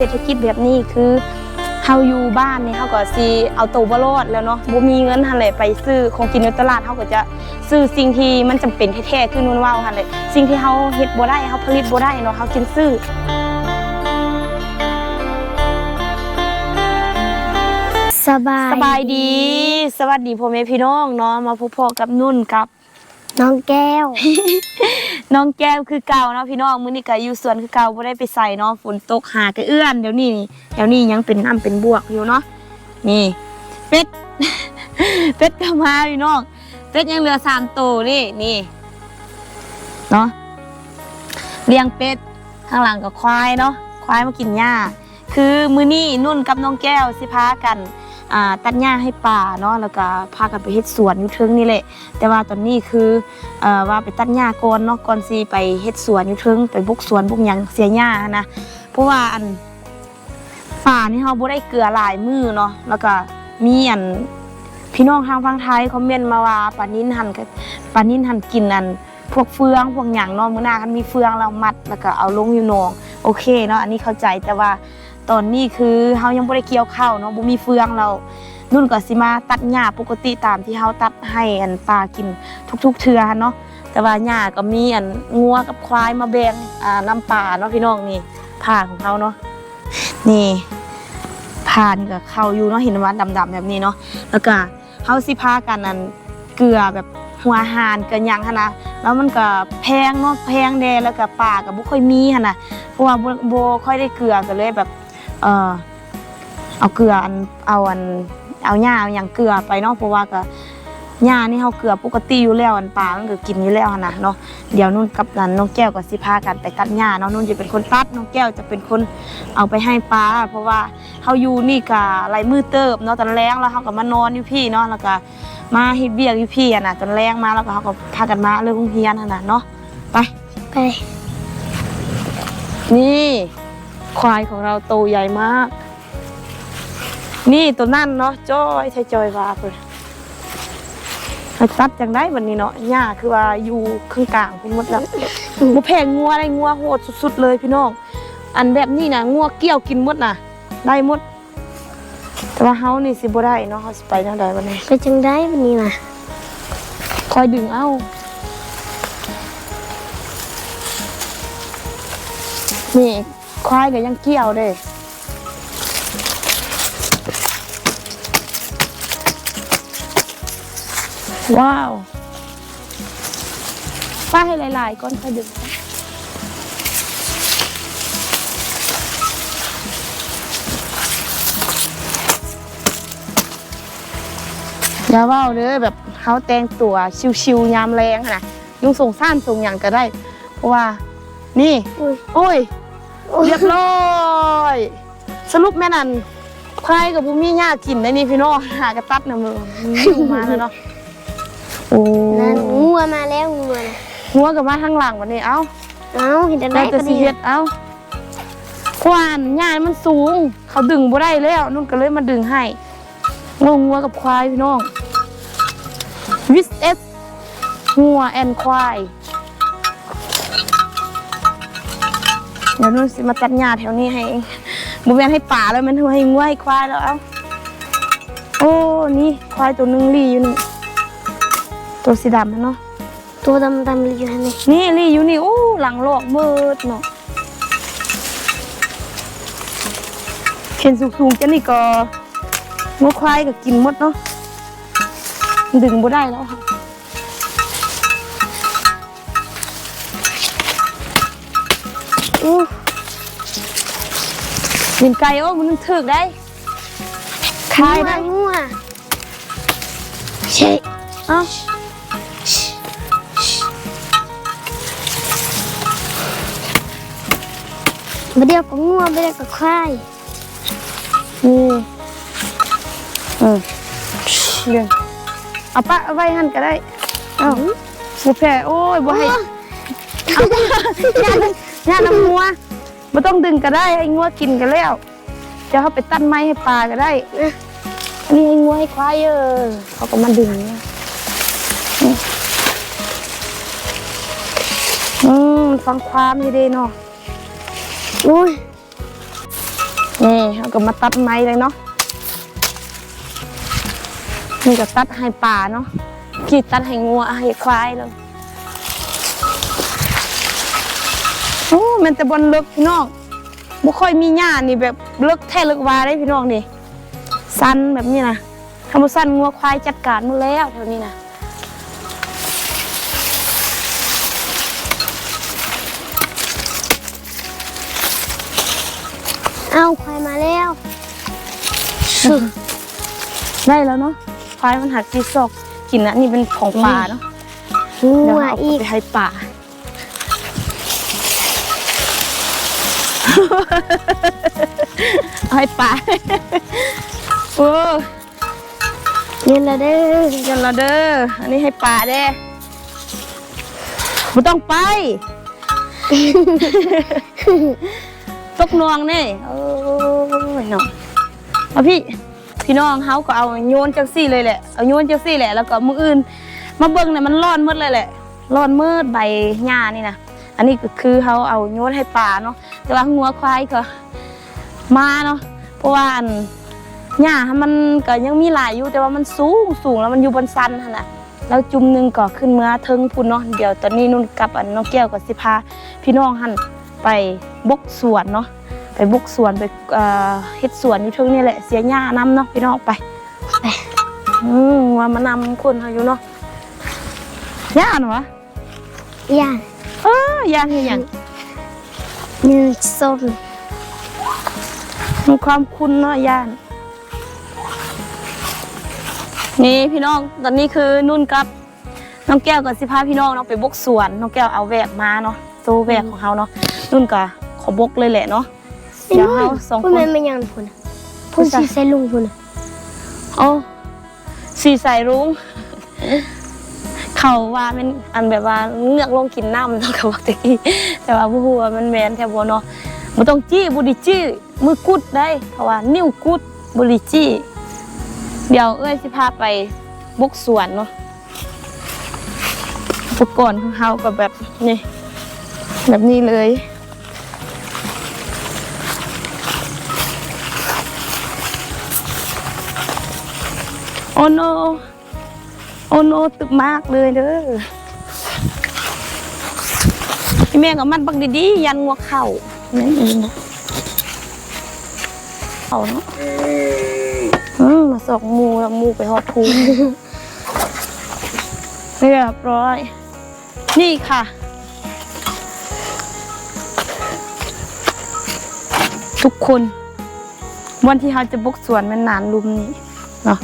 เศรษฐกิจแบบนี้คือเฮาอยู่บ้านนี่เฮาก็สิเอาตัวบ่รอดแล้วเนาะบ่มีเงินหั่นแหละไปซื้อของกินในตลาดเฮาก็จะซื้อสิ่งที่มันจำเป็นแท้ๆคือนุ่นเว้าหั่นแหละสิ่งที่เฮาเฮ็ดบ่ได้เฮาผลิตบ่ได้เนาะเฮาจึงซื้อสบายสบายดี สวัสดีพ่อแม่พี่น้องเนาะมาพบพ่อกับนุ่นกับ น้องแก้ว น้องแก้วคือเก่าเนาะพี่น้องมื้อนี้ก็อยู่สวนคือเก่าบ่ได้ไปใส่เนาะฝนตกหากระเอื้อนเดี๋ยวนี้เดี๋ยวนี้ยังเป็นน้ำเป็นบวกอยู่เนาะนี่ เป็ด เป็ดก็มาพี่น้องเป็ดยังเหลือสามตัวนี่นี่เนาะเลี้ยงเป็ดข้างหลังก็ควายเนาะควายมากินหญ้าคือมื้อนี้นุ่นกับน้องแก้วสิพากัน อ่าตัดหญ้าให้ป่าเนาะแล้วก็พากันไปเฮ็ดสวนอยู่เทิงนี่แหละ แต่ว่าตอนนี้คืออ่อว่าไปตัดหญ้าก่อนเนาะก่อนสิไปเฮ็ดสวนอยู่เทิงไปบุกสวนบุกหยังเสียหญ้านะเพราะว่าอันป่านี่เฮาบ่ได้เกลือหลายมือเนาะแล้วก็มีอันพี่น้องทางฝั่งไทยคอมเมนต์มาว่าปลานิ้นหันกับปลานิ้นหันกินอันพวกเฟืองพวกหยังเนาะมื้อหน้าคันมีเฟืองแล้วมัดแล้วก็เอาลงอยู่หนอง โอเคเนาะอันนี้เข้าใจแต่ว่า ตอนนี้คือเฮายังบ่ได้เกี่ยวข้าวเนาะบ่มีเฟืองเรานุ่นก็สิมาตัดหญ้าปกติตามที่เฮาตัดให้อันปลากินทุก ๆเทื่อนเนาะแต่ว่าหญ้าก็มีอันงัวกับควายมาแบ่งอ่าน้ำปลาเนาะพี่น้องนี่ผ่าของเขาเนาะนี่ผ่านกับเขาอยู่เนาะเห็นว่าดำๆแบบนี้เนาะแล้วก็เฮาสิพากันอันเกลือแบบหัวหารเกลือหยังหั่นนะแล้วมันก็แพงเนาะแพงแดแล้วก็ปลาก็บ่ค่อยมีหั่นน่ะเพราะว่าบ่ค่อยได้เกลือก็เลยแบบ เอ่อเอาเกลืออันเอาอันเอาหญ้าเอาอย่างเกลือไปเนาะเพราะว่าก็หญ้านี่เฮาเกลือปกติอยู่แล้วอันปลามันก็กินอยู่แล้วหั่นน่ะเนาะเดี๋ยวนุ่นกับนันน้องแก้วก็สิพากันไปตัดหญ้าเนาะนุ่นจะเป็นคนตัดน้องแก้วจะเป็นคนเอาไปให้ปลาเพราะว่าเฮาอยู่นี่ก็หลายมื้อเติบเนาะตอนแรงแล้วเฮาก็มานอนอยู่พี่เนาะแล้วก็มาเฮ็ดเวียกอยู่พี่อะน่ะตอนแรงมาแล้วก็เฮาก็พากันมาเรื่องโรงเรียนหั่นน่ะเนาะไปไปนี่ ควายของเราโตใหญ่มาก นี่ตัวนั่นเนาะจอยใช่จอยว่าเพิ่นให้ตัดจังได้วันนี้เนาะหญ้าคือว่าอยู่ข้างกลางพุ่นหมดแล้วบ่แพงงัวได้งัวโหดสุดๆเลยพี่น้อง อันแบบนี้นะงัวเกี่ยวกินหมดน่ะ ได้หมด แต่ว่าเฮานี่สิบ่ได้เนาะเฮาสิไปทางใดวันนี้ไปจังได้วันนี้นะคอยดึงเอานี่ ควายก็ยังเกี่ยวเด้ว้าวป้าให้หลายๆก้อนค่อยดึงอย่าเว่าเด้อแบบเขาแต่งตัวชิวๆยามแรงอะนะยุงส่งซ่านส่งอย่างก็ได้ เพราะว่า นี่อุ้ยโอ้ย เรียบร้อยสรุปแม่นันควายกับบุมีหญ้ากินได้นี่พี่น้องหากระตัดนะมือมาแล้วเนาะโอ้นั่นงัวมาแล้วงัวนะหัวกับมาทางหลังวันนี้เอ้าเอ้าเห็นจังได้ได้แต่ก็สิดีเฮ็ดเอ้าควานหญ้ามันสูง เขาดึงบ่ได้แล้วนุ่นก็เลยมาดึงให้งงงัวกับควายพี่น้องวิสเอสงัวแอนควาย เดี๋ยวนุ่นสิมาตัดหญ้าแถวนี้ให้เองบ่แม่นให้ป่าแล้วมันให้งัวให้ควายแล้วเอ้าโอ้นี่ควายตัวหนึงรีอยู่นี่ตัวสีดำนะเนาะตัวดำดำๆอยู่นี่นี่ลี่อยู่นี่โอ้หลังโลกเบิดเนาะเห็นสูงๆจะนี่ก็งัวควายก็กินหมดเนาะดึงบ่ได้แล้วค่ะ ลินไก่โอ้มันถึกได้คายได้งัวใช่เอ้ามาเดียวกับงัวมาเดียวกับควายนี่เออเรื่องเอาปะเอาไว้หันก็ได้เอ้าบุแพ้โอ้ยบ่ให้เอาย่าย่าน้ำงัว บ่ต้องดึงก็ได้ให้งัวกินกันแล้วจะเขาไปตัดไม้ให้ปลาก็ได้นะอันนี้ให้งัวให้ควายเออเขาก็มาดึงเนี่ยนี่อืมฟังความดีๆเนาะอุ้ยนี่เราก็มาตัดไม้เลยเนาะนี่ก็ตัดให้ป่าเนาะกีดตัดให้งัวให้ควายเลย โอ้มันแต่บนเลิกพี่น้องบ่ค่อยมีหญ้านี่แบบเลิกแท้เลิกวาได้พี่น้องนี่สั้นแบบนี้นะทำสั้นงัวควายจัดการหมดแล้วเท่านี้นะเอาควายมาแล้วสุดได้แล้วเนาะควายมันหักที่ซอกกินนะนี่เป็นของป่าเนาะงัเดี๋ยววเอาอีกไปให้ป่า เอาให้ป่าโอ้เงินละเด้อกันละเด้ออันนี้ให้ป่าเด้ไม่ต้องไป ตกนวงนี่โอ้ยน้องเอาพี่พี่น้องเขาก็เอาโยนจังซี่เลยแหละเอาโยนจังซี่แหละแล้วก็มืออื่น มาเบิ่งเนี่ยมันร้อนหมืดเลยแหละร้อนมืดใบหญ้านี่นะอันนี้ก็คือเขาเอาโยนให้ป่าเนาะ แต่ว่างัวควายก็มาเนาะเพราะว่าอันหญ้ามันก็ยังมีหลายอยู่แต่ว่ามันสูงสูงแล้วมันอยู่บนซันหั่นน่ะแล้วจุ่มหนึงก็ขึ้นเมื่อเทิงพุ่นเนาะเดี๋ยวตอนนี้นุ่นกับอันน้องแก้วกับสิพาพี่น้องหันไปบกสวนเนาะไปบุกสวนไปเอ่อเฮ็ดสวนอยู่เทึงนี่แหละเสียหญ้านํเนาะพี่น้องไปไปอืมว่ามานำคนเขาอยู่เนาะย่านวะย่านเออย่านคือหยัง เงินส้มมีความคุ้นเนาะย่าน นี่พี่น้องตอนนี้คือนุ่นกับน้องแก้วกับสิพาพี่น้องเนาะไปบกสวนน้องแก้วเอาแหวกมาเนาะตู้แหวกของเขาเนาะนุ่นก็ขอบกเลยแหละเนาะเดี๋ยวเราสองพูดคนแม่ไม่ยังพูดพูดสิใส่ลุงพูดน่ะโอ้สีใสรุ้ง เขาว่ามันอันแบบว่าเงือกลงกินน้ำเนาะกับว่าตะกี้แต่ว่าผู้ว่ามันแมนแทบบ่เนาะบ่ต้องจี้บุไดิจี้มือกุดได้เพราะว่านิ้วกุดบุไดิจี้เดี๋ยวเอ้ยสิพาไปบุกสวนเนาะอุปกรณ์ของเฮาก็แบบนี่แบบนี้เลยโอ้โน โอโนตึกมากเลยเด้อพี่แม่กับมันบักดีๆยันงัวเข่านั่นเองนะเข่าเนาะอืมมาสอกมูแล้วมูไปหอดพุงเรียบร้อย นี่ค่ะ ทุกคน วันที่เขาจะบุกสวนมันนานลุมนี้เนาะ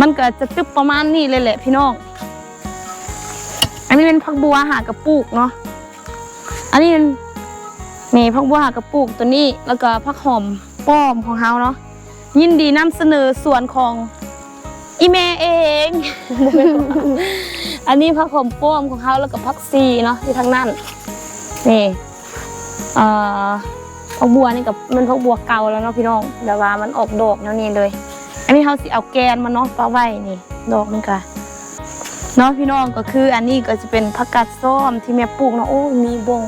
มันก็จะตึบประมาณนี้เลยแหละพี่น้อง อันนี้เป็นผักบัวหากระปุกเนาะ อันนี้เป็นนี่ผักบัวหากระปุกตัวนี้แล้วก็ผักหอมป้อมของเฮาเนาะ ยินดีนำเสนอส่วนของอีเมเอง อันนี้ผักหอมป้อมของเขาแล้วก็ผักซีเนาะที่ทางนั้นนี่เอ่อผักบัวนี่กับมันผักบัวเก่าแล้วเนาะพี่น้องแต่ว่ามันออกดอกแล้วนี่เลย อันนี้เขาสิเอาแกนมาเนาะปลาไว้นี่ดอกมันก็เนาะพี่น้องก็คืออันนี้ก็จะเป็นผักกาดส้มที่แม่ปลูกเนาะโอ้มีบง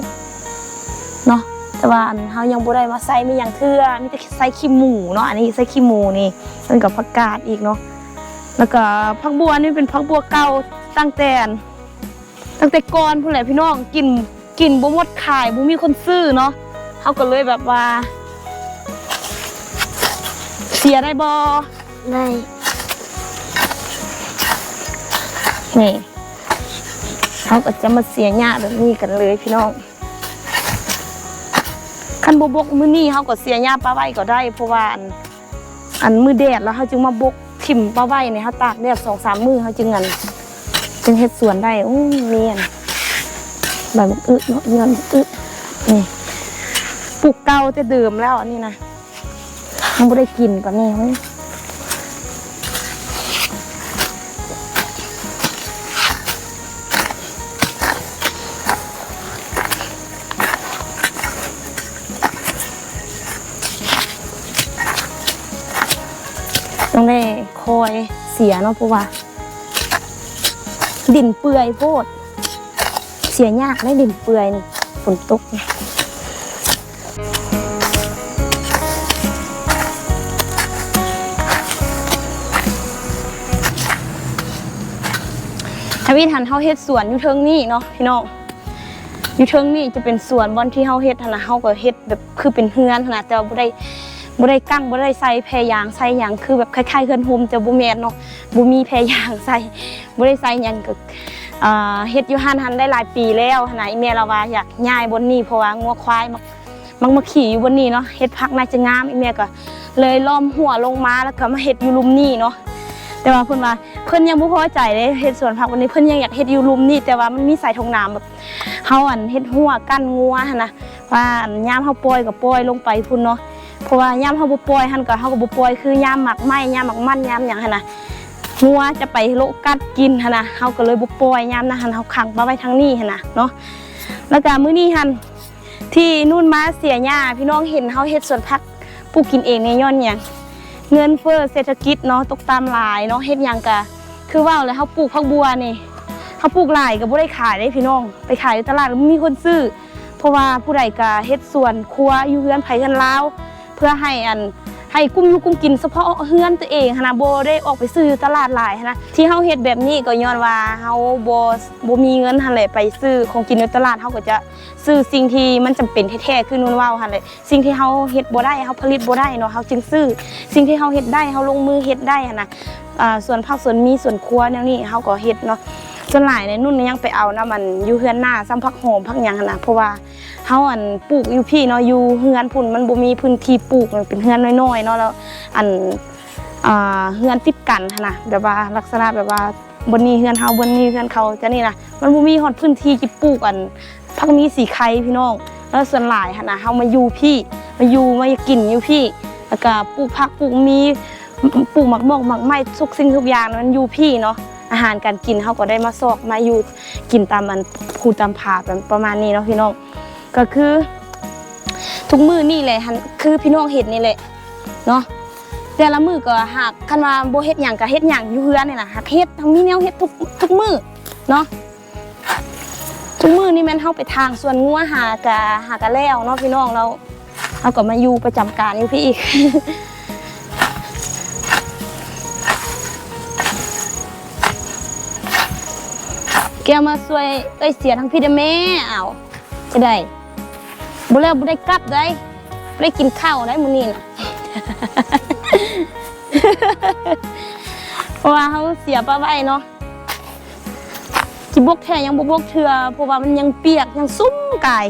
เนาะแต่ว่าอันเขายังบ่ได้มาใส่ไม่ยังเทื่อมีแต่ใส่ขี้หมูเนาะอันนี้ใส่ขี้หมูนี่มันกับผักกาดอีกเนาะแล้วก็ผักบัวนี่เป็นผักบัวเก่าตั้งแต่ตั้งแต่ก่อนพุ่นแหละพี่น้องกินกินบ่หมดขายบ่มีคนซื้อเนาะเขาก็เลยแบบว่า เสียได้บ่ ได้ นี่เขาก็จะมาเสียหญ้าแบบนี้กันเลยพี่น้องคันบบกมือนี่เขาก็เสียหญ้าปลาไว้ก็ได้ เพราะว่าอันอันมือแดดแล้วเขาจึงมาบกถิ่มปลาไว้เนี่ยเขาตากแดดสองสามมือเขาจึงงินจึงเฮ็ดสวนได้โอ้เนียนแบบอึเนาะเงินอึนี่ปลูกเก่าจะเดิมแล้วอันนี้นะมันไม่ได้กินปะนี่เฮ้ย ต้องได้คอยเสียเนาะเพราะว่า ดินเปื่อยโพด เสียยากไม่ดินเปื่อยนฝนตกนี่ทวีทันเฮาเฮ็ดสวนอยู่เทิงนี่เนาะพี่น้องอยู่เทิงนี่จะเป็นสวนบอนที่เฮาเฮ็ดธนาเฮาก็เฮ็ดแบบคือเป็นเฮือนขนาแต่ว่าบ่ได้ บ่ได้กั้งบ่ได้ใส่แพรยางใส่หยังคือแบบคล้ายๆเฮือนโฮมแต่บ่แม่นเนาะบ่มีแพรยางใส่บ่ได้ใส่หยังก็เฮ็ดอยู่หันหันได้หลายปีแล้วหั่นน่ะอีแม่เราว่าอยากย้ายบนนี้เพราะว่างัวควายมักมักมาขี่อยู่บนนี้เนาะเฮ็ดผักน่าจะงามอีแม่ก็ เลยล้อมหัวลงมาแล้วก็มาเฮ็ดอยู่ลุมนี่เนาะแต่ว่าเพิ่นว่าเพิ่นยังบ่พอใจเลยเฮ็ดสวนผักวันนี้เพิ่นยังอยากเฮ็ดอยู่ลุมนี่แต่ว่ามันมีสายทงน้ำแบบเฮาอันเฮ็ดหัวกั้นงัวนนะว่าอันยามเฮาปล่อยก็ปล่อยลงไปพุ่นเนาะ เพราะว่ายามเฮาบ่ปล่อยหั่นก็เฮาก็บ่ปล่อยคือยามหมักไหม้ยามหมักมันยามหยังหั่นนะงัวจะไปโลกัดกินหั่นนะเฮาก็เลยบ่ปล่อยยามนั้นหั่นเฮาขังมาไว้ทางนี้หั่นนะเนาะแล้วก็มื้อนี้หั่นที่นู่นมาเสียหญ้าพี่น้องเห็นเฮาเฮ็ดสวนผักปลูกกินเองในย้อนหยังเงินเฟ้อเศรษฐกิจเนาะตกตามหลายเนาะเฮ็ดหยังกะคือว่าเลยเขาปลูกผักบัวนี่เขาปลูกหลายก็บ่ได้ขายได้พี่น้อง ไปขายอยู่ตลาดมีคนซื้อเพราะว่าผู้ใดก็เฮ็ดสวนครัวอยู่เฮือนไผเฮือนลาว เพื่อให้อันให้กุ้มอยู่กุ้มกินเฉพาะเฮือนตัวเองนนะบ่ได้ออกไปซื้อตลาดหลายนะที่เฮาเฮ็ดแบบนี้ก็ย้อนว่าเฮาบ่บ่มีเงินหั่นแหละไปซื้อของกินในตลาดเฮาก็จะซื้อสิ่งที่มันจำเป็นแท้ๆคือนุ่นเว้าหั่นแหละสิ่งที่เฮาเฮ็ดบ่ได้เฮาผลิตบ่ได้เนาะเฮาจึงซื้อสิ่งที่เฮาเฮ็ดได้เฮาลงมือเฮ็ดได้นนะอ่าส่วนผักส่วนมีส่วนครัวแนวนี้เฮาก็เฮ็ดเนาะ ส่วนหลายในนุ่นนี้ยังไปเอานะมันอยู่เฮือนหน้าซ้ำผักหอมผักยังนะเพราะว่าเฮาอันปลูกอยู่พี่เนาะอยู่เฮือนพุ่นมันบ่มีพื้นที่ปลูกมันเป็นเฮือนน้อยๆเนาะแล้วอันเฮือนติดกันนะแบบว่าลักษณะแบบว่าบนนี้เฮือนเฮาบนนี้เฮือนเขาจะนี่นะมันบ่มีฮอดพื้นที่ที่ปลูกอันผักมีสีไข่พี่น้องแล้วส่วนหลายหั่นะเฮามาอยู่พี่มาอยู่มากินอยู่พี่แล้วก็ปลูกผักปลูกมีปลูกหมักหมอกหมักไม้ทุกสิ่งทุกอย่างมันอยู่พี่เนาะ อาหารการกินเขาก็ได้มาซอกมาอยู่กินตามมันคูตามผาแบบประมาณนี้เนาะพี่น้องก็คือ ทุกมือนี่แหละหันคือพี่น้องเห็ดนี่แหละเนาะแต่ละมือก็หากคันว่าโบเฮ็ดหยังก็เฮ็ดหยังอยู่เฮือนนี่นะหักเฮ็ดทั้งมีแนวเฮ็ดทุกทุกมือเนาะทุกมือนี่แม่นเฮาไปทางส่วนงัวหากะหากะแล้วเนาะพี่น้องเราเอาก็มาอยู่ประจำการอยู่พี่อีก แกมาช่วยเอ้ยเสียทั้งพี่เด้อแม่เอาจะได้บ่แล้วบ่ได้กลับได้บ่ได้กินข้าวได้มื้อนี้น่ะ เพราะว่าเขาเสียป้าไว้เนาะจิบกแท้ยังบ่บกเทือเพราะว่ามันยังเปียกยังซุ่มกาย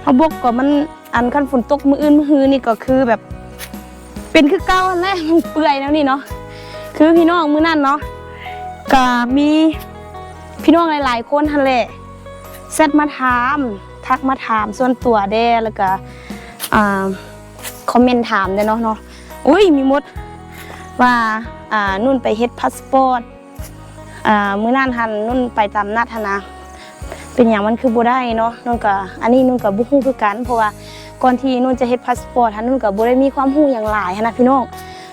เขาบอกก็มันอันคันฝนตกมืออื่นมือฮือนี่ก็คือแบบ เป็นคือเก่าอันแรกมันเปื่อยแล้วนี่เนาะคือพี่น้องมือนั่นเนาะก็มี พี่น้องหลายๆคนทันแหลเซตมาถาม ทักมาถามส่วนตัวแด้แล้วก็คอมเมนต์ถามเด้เนาะเนาะอุ้ยมีมดว่าอ่านุ่นไปเฮ็ดพาสปอร์ตอ่ามื้อนั้นหันนุ่นไปตามนัดหั้นนะเป็นอย่างมันคือบ่ได้เนาะนุ่นก็อันนี้นุ่นก็บ่ฮู้คือกันเพราะว่าก่อนที่นุ่นจะเฮ็ดพาสปอร์ตหันนุ่นก็บ่ได้มีความรู้อย่างหลายนะพี่น้อง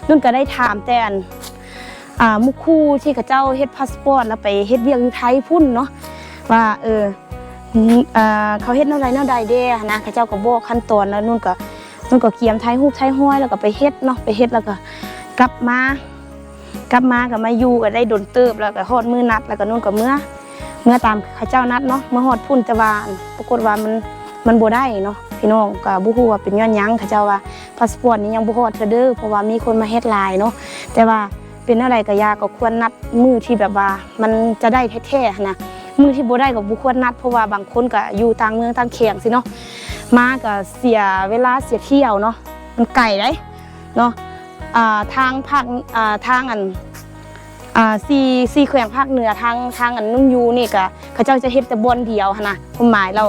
นุ่นก็ได้ถามแต่อัน มุกคู่ที่เขาเจ้าเฮ็ดพาสปอร์ตแล้วไปเฮ็ดเวียกอยู่ไทยพุ่นเนาะว่าเออเขาเฮ็ดแนวใดแนวใดเด้นะเขาเจ้าก็บอกขั้นตอนแล้วนุ่นก็นุ่นก็เกียมไทยฮูปไทยห้อยแล้วก็ไปเฮ็ดเนาะไปเฮ็ดแล้วก็กลับมากลับมาก็มาอยู่ก็ได้โดนเติบแล้วก็ฮอดมือนัดแล้วก็นุ่นก็เมื่อเมื่อตามเขาเจ้านัดเนาะเมื่อฮอดพุ่นแต่ว่าอันปรากฏว่ามันมันบ่ได้เนาะพี่น้องก็บ่ฮู้ว่าเป็นย้อนยังเขาเจ้าว่าพาสปอร์ตนี่ยังบ่ฮอดเธอเด้อเพราะว่ามีคนมาเฮ็ดลายเนาะแต่ว่า เป็นอะไรก็ยาก็ควรนัดมือที่แบบว่า มันจะได้แท้ๆนะมือที่บ่ได้ก็บ่ควรนัดเพราะว่าบางคนก็อยู่ต่างเมืองต่างเขงสิเนาะมาก็เสียเวลาเสียเที่ยวเนาะมันไกลได้เนาะอ่าทางภาคอ่าทางอันอ่าซีซีแขวงภาคเหนือทางทางอันนุ่งยูนี่ก็เขาเจ้าจะเฮ็ดแต่บอนเดียวนะความหมายเรา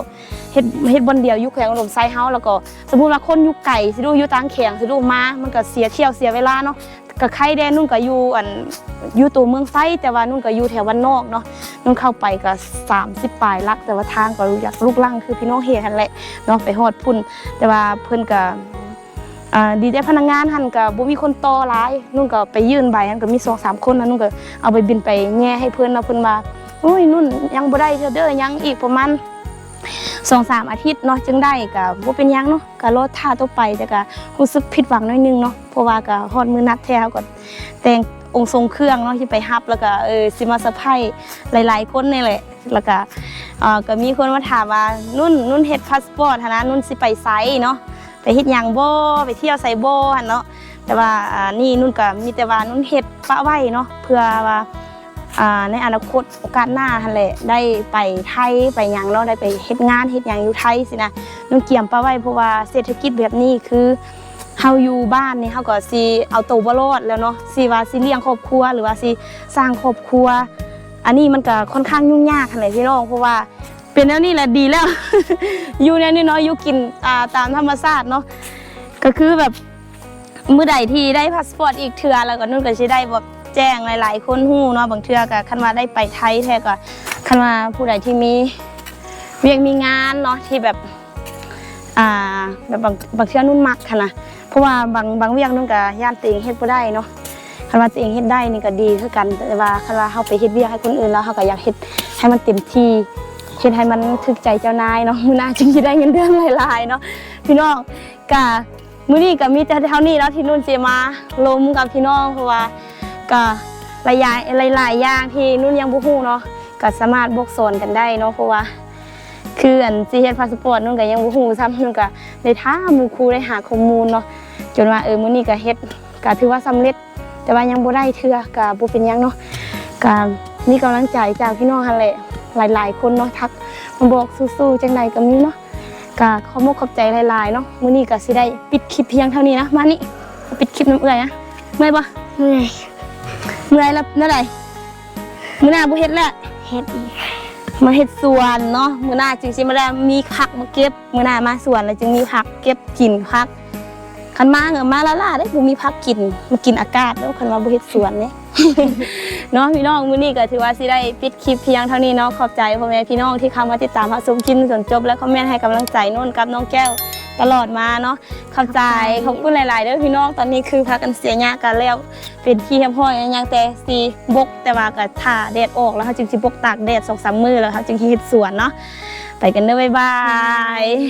เฮ็ดเฮ็ดบอนเดียวอยู่แขวงอุดมไซเฮาแล้วก็สมมุติว่าคนอยู่ไก่สิดูอยู่ต่างแขงสิดูมามันก็เสียเที่ยวเสียเวลาเนาะ ก็ใครแดนนุ่นก็อยู่อันอยู่ตัวเมืองไซแต่ว่านุ่นก็อยู่แถววันนอกเนาะนุ่นเข้าไปก็30ปลายลัก แต่ว่าทางก็อยากลูกลังคือพี่น้องเฮ็ดหั่นแหละเนาะไปฮอดพุ่น แต่ว่าเพิ่อนก็อ่าดีได้พนักงานหันกับบ่มีคนต่อหลายนุ่นก็ไปยื่นใบหันก็มีสองสามคนนะนุ่นก็เอาไปบินไปแง่ให้เพิ่อนแล้วเพิ่อนว่าอุ้ยนุ่นยังบ่ได้เธอเด้อยังอีกประมาณ สองสามอาทิตย์เนาะจึงได้ก็บ่เป็นยังเนาะก็รอท่าต่อไปแต่ก็รู้สึกผิดหวังน้อยนึงเนาะเพราะว่าก็ฮอดมือนัดแท้ก็แต่งองค์ทรงเครื่องเนาะที่ไปฮับแล้วก็เออสิมาเซอร์ไพรส์หลาย ๆ คนนี่แหละแล้วก็เอ่อก็มีคนมาถามว่านุ่นนุ่นเฮ็ดพาสปอร์ตนะนุ่นสิไปไซเนาะไปเฮ็ดยังโบไปเที่ยวไซบ่หั่นเนาะแต่ว่านี่นุ่นก็มีแต่ว่านุ่นเฮ็ดปะไว้เนาะเพื่อว่า ในอนาคตโอกาสหน้าหั่นแหละได้ไปไทยไปหยังเนาะได้ไปเฮ็ดงานเฮ็ดหยังอยู่ไทยสินะนุ่นเกี่ยมปะไว้เพราะว่าเศรษฐกิจแบบนี้คือเฮาอยู่บ้านนี่เฮาก็สิเอาตัวบ่รอดแล้วเนาะสิว่าสิเลี้ยงครอบครัวหรือว่าสิสร้างครอบครัว อันนี้มันก็ค่อนข้างยุ่งยากหั่นแหละพี่น้องเพราะว่าเป็นแนวนี้แหละดีแล้ว อยู่แนวนี้เนาะอยู่กินาตามธรรมชาติเนาะก็คือแบบเมื่อใดที่ได้พาสปอร์ตอีกเทือแล้วก็นุ่นก็สิได้แบบ แจ้งหลาย ๆ คนฮู้เนาะบางเทือก็คันว่าได้ไปไทยแท้ก็คันว่าผู้ใดที่มีเวียกมีงานเนาะที่แบบอ่าแบบบางบางเทือนุ่นมักค่ะนะเพราะว่าบางบางเวียกนุ่นก็ย่านตัวเองเฮ็ดบ่ได้เนาะคันว่าตัวเองเฮ็ดได้นี่ก็ดีคือกันแต่ว่าคันว่าเฮาไปเฮ็ดเวียกให้คนอื่นแล้วเฮาก็อยากเฮ็ดให้มันเต็มที่เฮ็ดให้มันถึกใจเจ้านายเนาะมื้อหน้าจึงสิได้เงินเดือนหลายๆเนาะพี่น้องก็มื้อนี้ก็มีแต่เท่านี้แล้วที่นุ่นสิมาลมกับพี่น้องเพราะว่า ก็หลายอย่างหลายๆอย่างที่นุ่นยังบ่ฮู้เนาะก็สามารถบอกสอนกันได้เนาะเพราะว่าคืออันสิเฮ็ดพาสปอร์ตนุ่นก็ยังบ่ฮู้ซ้ำนุ่นก็ได้ถามหมู่ครูได้หาข้อมูลเนาะจนว่าเออมื้อนี้ก็เฮ็ดก็ถือว่าสำเร็จ แต่ว่ายังบ่ได้เทื่อก็บ่เป็นหยังเนาะก็มีกำลังใจจากพี่น้องหั่นแหละหลาย ๆ คนเนาะทักมาบอกสู้ๆจังไดก็มีเนาะก็ขอมกขอบใจหลายๆเนาะมื้อนี้ก็สิได้ปิดคลิปเพียงเท่านี้นะมานี่ปิดคลิปน้ำเอื้อยนะเมื่อยบ่เหนื่อย เมื่อไรแล้วเมื่อไรมื่อหน้าบ่เฮ็ดแล้วเฮ็ดอีกมาเฮ็ดสวนเนาะมื่อหน้าจึงสิมาได้มีผักมาเก็บมื่อหน้ามาสวนแล้วจึงมีผักเก็บกินผักคันมาเงอะมาละล่าได้บ่มีผักกินมากินอากาศแล้วคันว่าบ่เฮ็ดสวนเนี่ยเนาะพี่น้องมื้อนี้ก็ถือว่าสิได้ปิดคลิปเพียงเท่านี้เนาะขอบใจพ่อแม่พี่น้องที่เข้ามาติดตามรับชมคลิปจนจบและคอมเมนต์ให้กำลังใจนุ่นกับน้องแก้ว ตลอดมาเนาะขอบใจขอบคุณหลายๆเด้อพี่น้องตอนนี้คือพากันเสียหญ้ากันแล้วเป็นที่เรียบร้อยแล้วยังแต่สีบกแต่ว่าก็ถ่าแดดออกแล้วเขาจึงสิบกตากแดดสองสามมือแล้วเขาจึงสิเฮ็ดสวนเนาะไปกันเด้อบ๊ายบาย